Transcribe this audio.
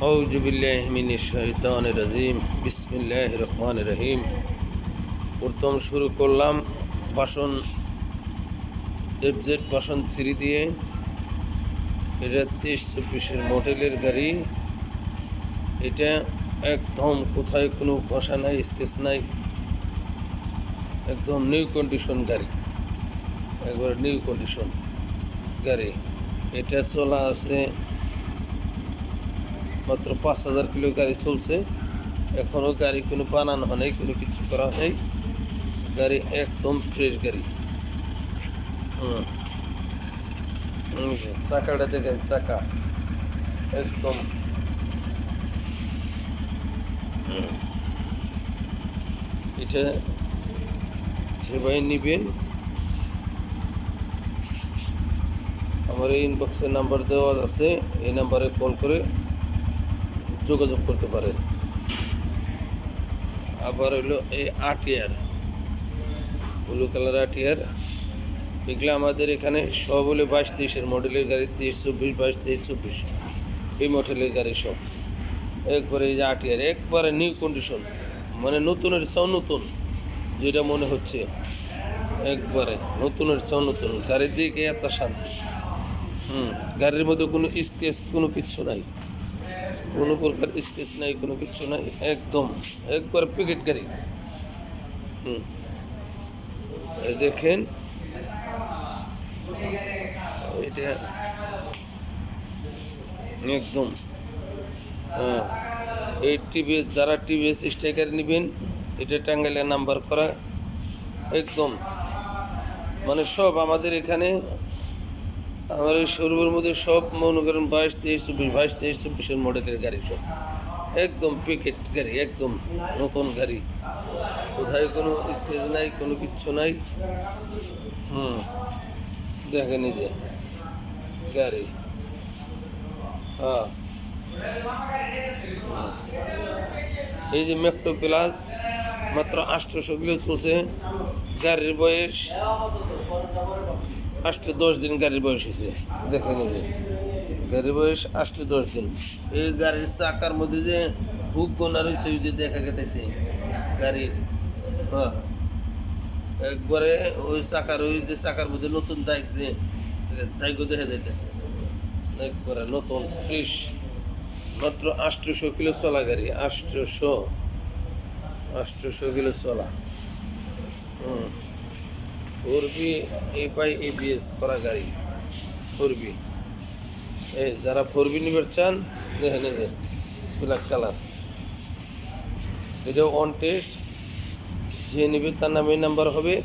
أعوذ بالله من الشيطان الرجيم بسم الله الرحمن الرحيم প্রথম শুরু করলাম বাসন এফজেড বাসন থ্রি দিয়ে এটা তেইশ চব্বিশের মডেলের গাড়ি এটা একদম কোথায় কোনো বসা নাই স্কেচ নাই একদম নিউ কন্ডিশন গাড়ি একবার নিউ কন্ডিশন গাড়ি এটা চলা আছে মাত্র পাঁচ হাজার কিলো গাড়ি চলছে। এখনও গাড়ি কোনো বানানো হয় নাই কোনো কিছু করা নেই। গাড়ি একদম ফ্রেশ গাড়ি। হুম। হুম, চাকাটা দেখেন চাকা। একদম। হুম। এটা যে ভাই নিবেন আমার এই ইনবক্সের নাম্বার দেওয়া আছে এই নাম্বারে কল করে যোগাযোগ করতে পারেন আবার হলো এই আটিয়ার, ব্লু কালার আটিয়ার। এগুলো আমাদের এখানে সব হলো বাইশ তেইশের মডেলের গাড়ি, তেইশ চব্বিশ, বাইশ তেইশ চব্বিশ। এই মডেলের গাড়ি সব। একবারে এই যে আটিয়ার, একবারে নিউ কন্ডিশন মানে নতুনের চাও নতুন, যেটা মনে হচ্ছে। একবারে নতুনের চাও নতুন, গাড়ির দিকে এত শান্তি। হুম, গাড়ির মধ্যে কোনো স্কেচ কোনো কিচ্ছু নাই। কোনো প্রকার স্কেচ নাই, কোনো কিছু নাই, একদম একবার প্যাকেট গাড়ি। হুম। দেখেন, এটা একদম হ্যাঁ এই টিভিএস যারা টিভিএস স্ট্রাইকার নেবেন, এটা টাঙ্গাইলে নাম্বার করা, একদম। মানে সব আমাদের এখানে আমার এই শোরুমের মধ্যে সব মনে করেন বাইশ, তেইশ, চব্বিশ, বাইশ, তেইশ, চব্বিশের মডেলের গাড়ি সব। একদম প্যাকেট গাড়ি, একদম নতুন গাড়ি। কোথায় কোনো স্কেচ নাই, কোনো কিচ্ছু নাই। হুম, দেখেন এই যে গাড়ি। হ্যাঁ। এই যে মেট্রো প্লাস মাত্র আটশোশো কিলো চলছে। গাড়ির বয়স আষ্ট দশ দিন গাড়ির বয়স হয়েছে। দেখেন এই যে, গাড়ির বয়স আষ্ট দশ দিন। এই গাড়ির চাকার মধ্যে যে হুক গোনা রয়েছে ওই যে দেখা গেতেছে গাড়ির। হ্যাঁ একবারে ওই চাকার, ওই যে চাকার মধ্যে নতুন দায়িক যে দায়িক দেখা যাইতেছে। একবারে নতুন ফ্রেশ, মাত্র আটশোশো কিলো চলা গাড়ি আটশোশো আটশোশো কিলো চলা। হুম। পাই এই পাই এবিএস করা গাড়ি। ফোরবি এই যারা ফোরবি নিবার চান এই যে ব্ল্যাক কালার। এটা অন টেস্ট যে নেবে তার নামে নাম্বার হবে।